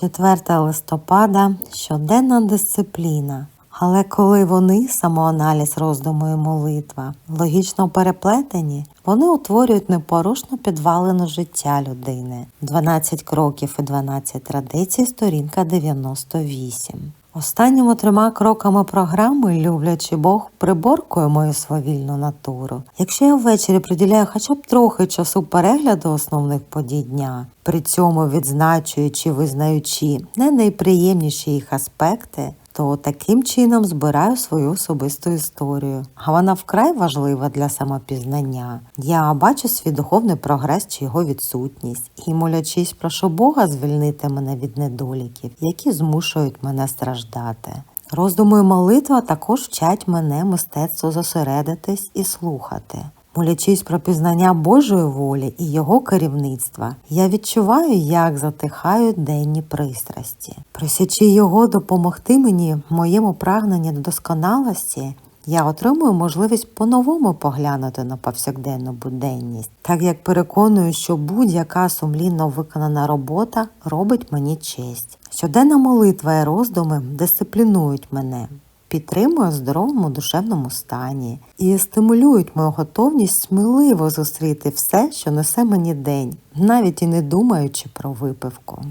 4 листопада щоденна дисципліна. Але коли вони, самоаналіз, роздуму і молитва, логічно переплетені, вони утворюють непорушну підвалину життя людини. 12 кроків і 12 традицій, сторінка 98. Останніми трьома кроками програми, люблячи Бог, приборкує мою свавільну натуру. Якщо я ввечері приділяю хоча б трохи часу перегляду основних подій дня, при цьому відзначуючи, визнаючи не найприємніші їх аспекти, то таким чином збираю свою особисту історію. А вона вкрай важлива для самопізнання. Я бачу свій духовний прогрес чи його відсутність і, молячись, прошу Бога звільнити мене від недоліків, які змушують мене страждати. Роздуми і молитва також вчать мене мистецтву зосередитись і слухати. Молячись про пізнання Божої волі і його керівництва, я відчуваю, як затихають денні пристрасті. Просячи його допомогти мені в моєму прагненні до досконалості, я отримую можливість по-новому поглянути на повсякденну буденність, так як переконую, що будь-яка сумлінно виконана робота робить мені честь. Щоденна молитва і роздуми дисциплінують мене, підтримує в здоровому душевному стані і стимулюють мою готовність сміливо зустріти все, що несе мені день, навіть і не думаючи про випивку.